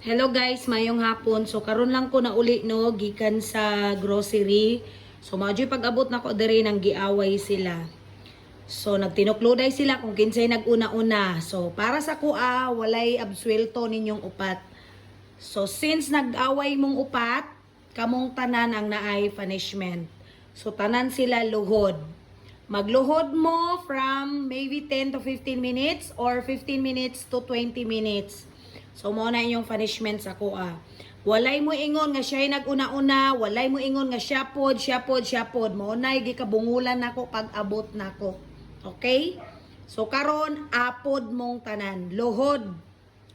Hello guys, mayong hapon. So karon lang ko na uli no gikan sa grocery. So maadyoy pag-abot na ko diri nang giaway sila. So nagtinukloday sila kung kinsay naguna-una. So para sa kuha, walay absuelto ninyong upat. So since nag-away mong upat, kamong tanan ang naay punishment. So tanan sila luhod. Magluhod mo from maybe 10 to 15 minutes or 15 minutes to 20 minutes. So mo na inyong punishment sa kuha. Walay mo ingon nga siya'y naguna-una, walay mo ingon nga siya pod, siya pod, siya pod. Mo na gikabungulan nako pag abot nako. Okay? So karon apod mong tanan, luhod.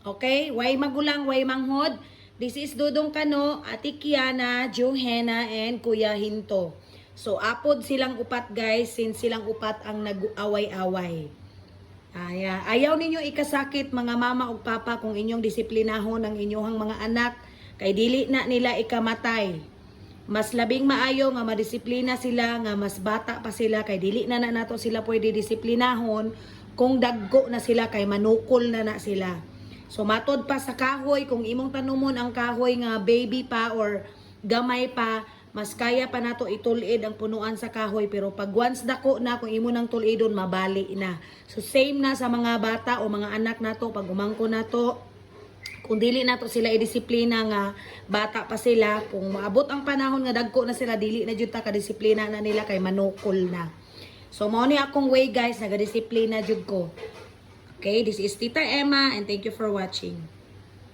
Okay? Way magulang, way manghod. This is Dudong Kano, Ate Kiana, Johanna, and Kuya Hinto. So, apod silang upat guys, since silang upat ang nag-away-away. Aya, ayaw ninyo ikasakit mga mama ug papa kung inyong disiplinahon ang inyong mga anak kay dili na nila ikamatay. Mas labing maayo nga madisiplina sila nga mas bata pa sila kay dili na na nato sila pwede disiplinahon kung daggo na sila kay manukol na na sila. So matod pa sa kahoy kung imong tanumon ang kahoy nga baby pa or gamay pa mas kaya pa nato itulid ang punuan sa kahoy pero pag once dako na kung imo nang tulidon mabali na. So same na sa mga bata o mga anak nato pag umangko nato kung dili nato sila idisiplina nga bata pa sila kung maabot ang panahon nga dagko na sila dili na jud ta kadisiplina na nila kay manukol na. So mao ni akong way guys nagadisiplina jud ko. Okay, this is Tita Emma and thank you for watching.